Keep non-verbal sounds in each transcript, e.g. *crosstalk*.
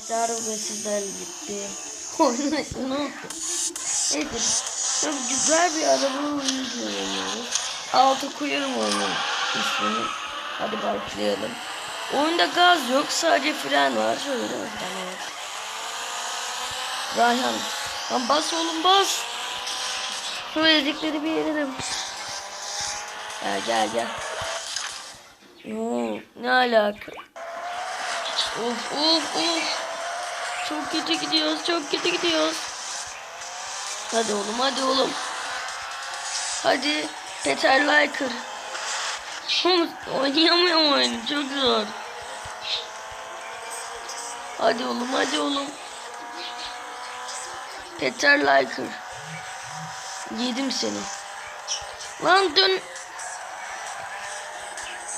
Arkadaşlar ve sizler gitti. Oyun ne oldu? Neyse. Çok güzel bir araba oynuyoruz. Altı koyarım oyunun ismini. Hadi başlayalım. Oyunda gaz yok. Sadece fren var. Şöyle? Fren evet. Rayhan. Lan bas oğlum bas. Şu ezikleri bir yenelim. Gel gel gel. Oo, ne alaka? Of of of. Çok kötü gidiyoruz. Çok kötü gidiyoruz. Hadi oğlum hadi oğlum. Hadi Peter Liker. *laughs* Oynayamıyorum oyunu. Çok zor. Hadi oğlum hadi oğlum. Peter Liker. Yedim seni. Lan dön.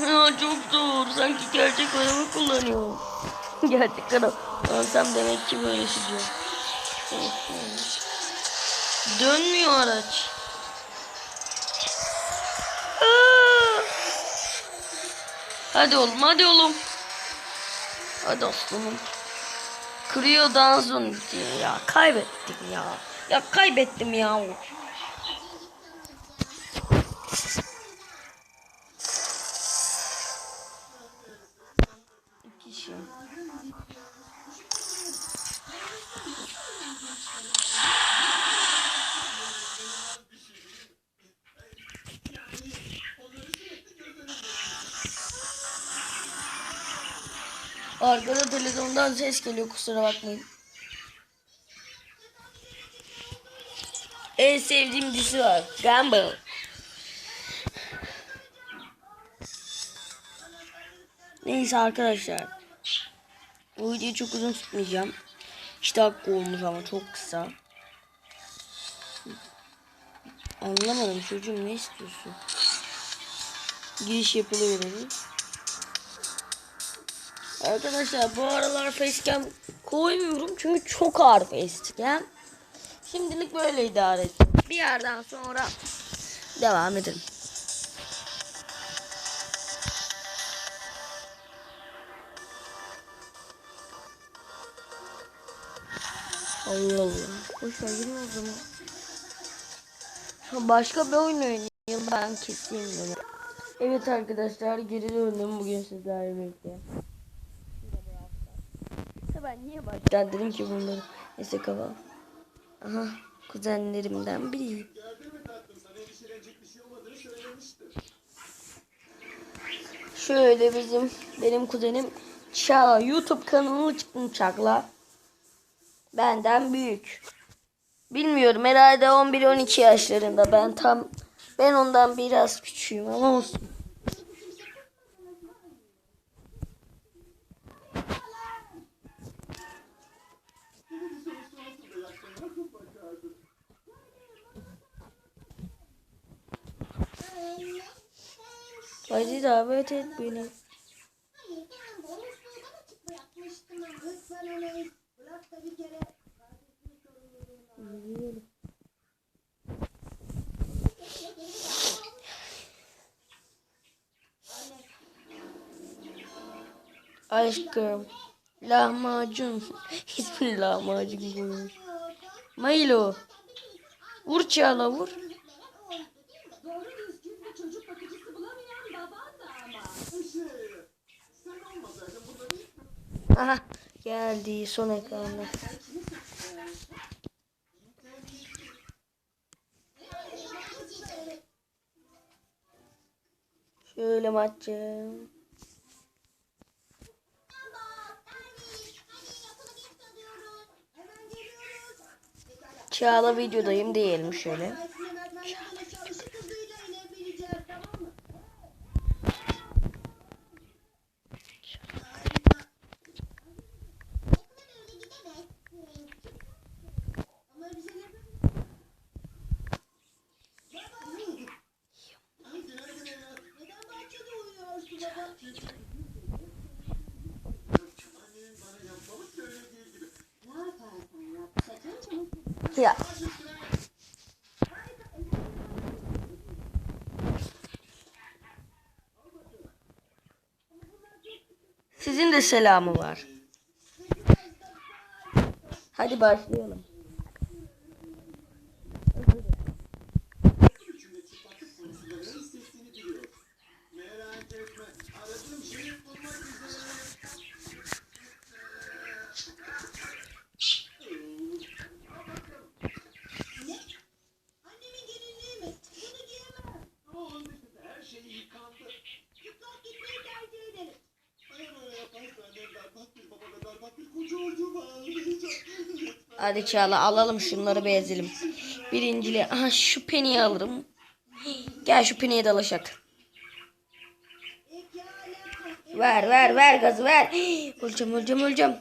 Ya çok zor. Sanki gerçek araba kullanıyorum. *laughs* gerçek araba. Alsam demek ki böyle sürüyor. Dönmüyor araç. Hadi oğlum hadi oğlum. Hadi aslanım. Kırıyor Danzon diye ya. Kaybettim ya. Ya kaybettim ya. Arkada televizyondan ses geliyor kusura bakmayın. En sevdiğim dizi var. Gumball. Neyse arkadaşlar. Bu videoyu çok uzun tutmayacağım. 2 dakika olmuş ama çok kısa. Anlamadım çocuğum ne istiyorsun? Giriş yapılıyor dedi. Arkadaşlar bu aralar facecam koymuyorum çünkü çok ağır facecam. Şimdilik böyle idare et. Bir yerden sonra devam edelim. Allah Allah. Boş ver girme o zaman. Başka bir oyun oynayayım ben keseyim bunu. Evet arkadaşlar geri döndüm bugün sizlerle birlikte. Ya Baştan dedim ki bunları? Neyse kapalı. Aha kuzenlerimden biri. Şöyle bizim benim kuzenim Çağla YouTube kanalına çıktım Çakla. Benden büyük. Bilmiyorum herhalde 11-12 yaşlarında ben tam ben ondan biraz küçüğüm ama olsun. Hadi davet et beni. Aşkım. Lahmacun. *laughs* İsmini lahmacun koymuş. Milo. Vur Çağla vur. Doğru düzgün bir çocuk bakıcısı bulamayan baban da ama. Aha geldi son ekranda. Şöyle maçı. Çağla videodayım diyelim şöyle. Ya. Sizin de selamı var. Hadi başlayalım. Hadi Çağla alalım şunları bezelim. Birincili aha şu peniyi alırım. Gel şu peniye dalaşak. Ver ver ver gazı ver. *gasps* Öleceğim öleceğim öleceğim.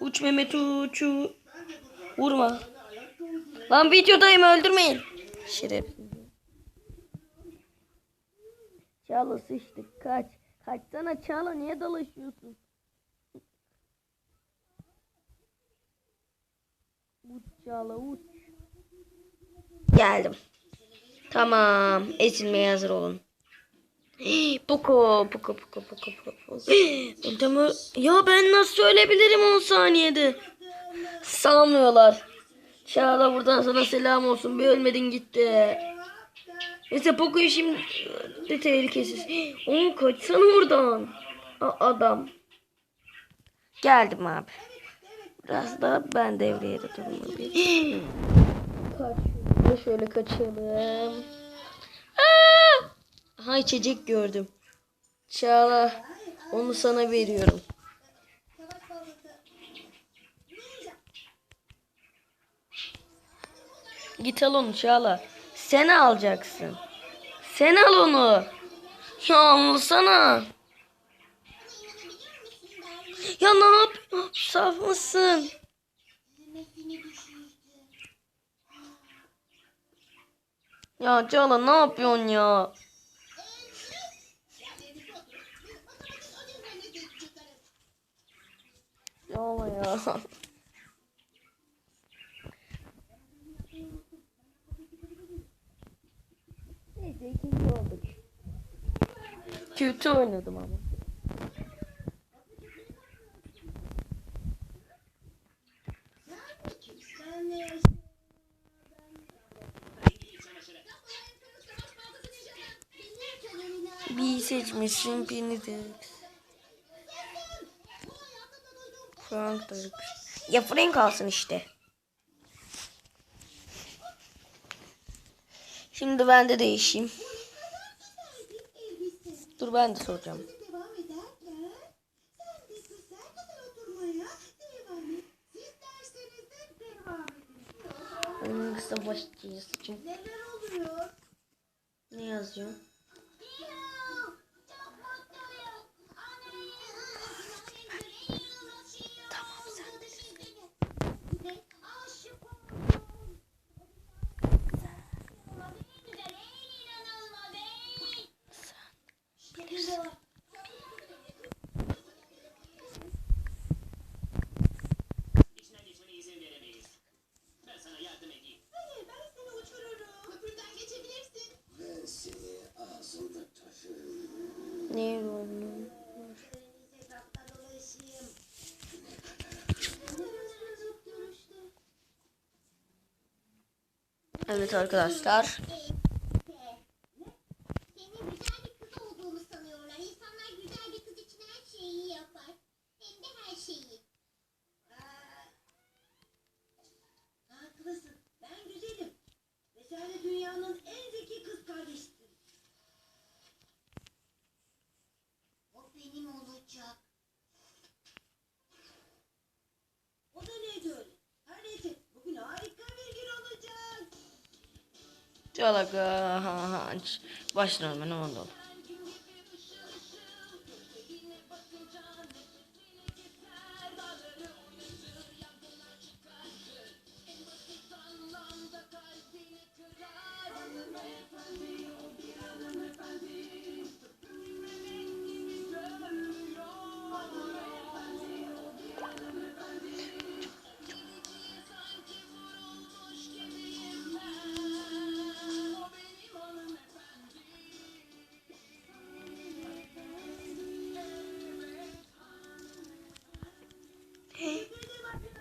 Uç Mehmet uç. uç. Vurma. Lan videodayım öldürmeyin. Şeref. Çağla sıçtık kaç. Kaçsana Çağla niye dalaşıyorsun? Çağla uç. Geldim. Tamam. Ezilmeye hazır olun. Poco, Poco, Poco, Poco, Poco. Öldüm Ya ben nasıl ölebilirim 10 saniyede? Sanmıyorlar. Çağla buradan sana selam olsun. Bir ölmedin gitti. Neyse Poco'yu şimdi de tehlikesiz. Oğlum kaçsana oradan. A- adam. Geldim abi. Biraz da ben devreye de durmalıyım. Kaç. Şöyle, kaçalım. Aa! Aha içecek gördüm. Çağla onu sana veriyorum. Git al onu Çağla. Sen alacaksın. Sen al onu. Ya alsana. Ya ne yapıyorsun? Saf mısın? Ya Çağla ne yapıyorsun ya? Çağla ya. Neyse ikinci olduk. Kötü oynadım ama. Sen ne yaşadın? Birini de. Frank da Ya Frank alsın işte. Şimdi ben de değişeyim. Dur ben de soracağım. devam ederken sen de kızlar Görüşürüz görüşte. Evet arkadaşlar. Senin güzel bir kız olduğunu sanıyorlar. İnsanlar güzel bir kız için her şeyi yapar. Hem de her şeyi. Aa, Haklısın. Ben güzelim. Ve sen de dünyanın en zeki kız kardeşisin. O benim olacak. O da neydi öyle? Her neyse bugün harika bir gün olacak. Çağla Başlayalım ben oldu.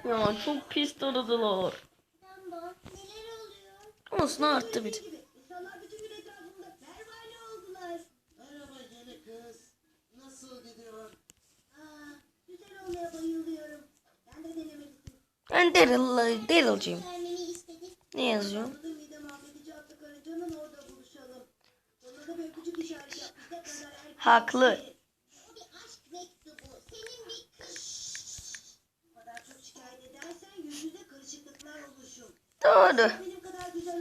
Ya çok pis taradılar. Olsun arttı bir. Ben Daryl, Daryl'cıyım. Ne yazıyor? Haklı. Doğru.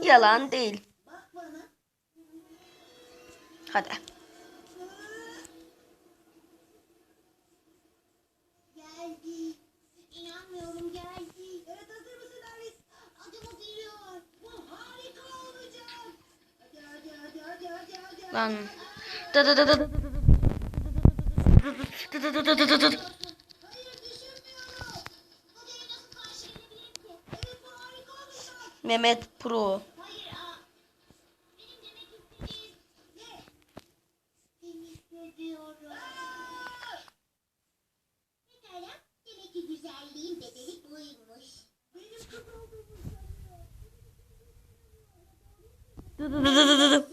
Yalan değil. Hadi. Lan. Dı dı dı dı dı dı dı dı dı dı dı dı dı dı dı dı dı Mehmet Pro. Dur dur dur dur dur.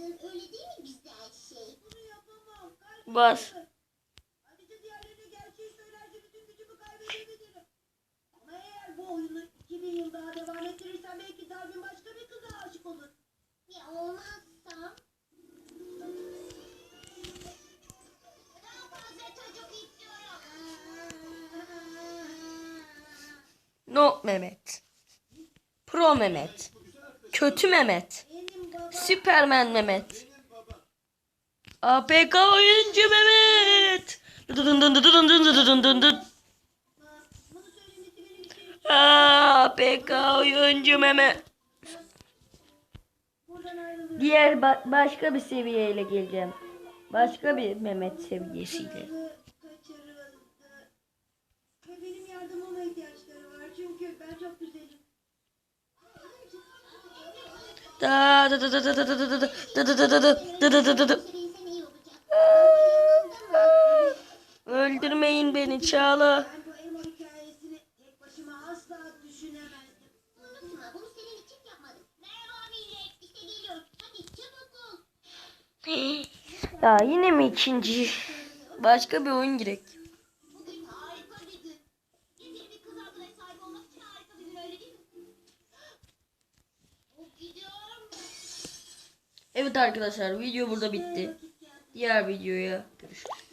Bas. Pro Mehmet. Pro Mehmet. Kötü Mehmet. Süpermen Mehmet. APK oyuncu Mehmet. APK oyuncu Mehmet. Diğer ba başka bir seviyeyle geleceğim. Başka bir Mehmet seviyesiyle. çok güzelim. Da da da da da da da da da da da da da da da da da da Öldürmeyin beni Çağla. ya yine mi ikinci? Başka bir oyun girek. arkadaşlar video burada bitti. Diğer videoya görüşürüz.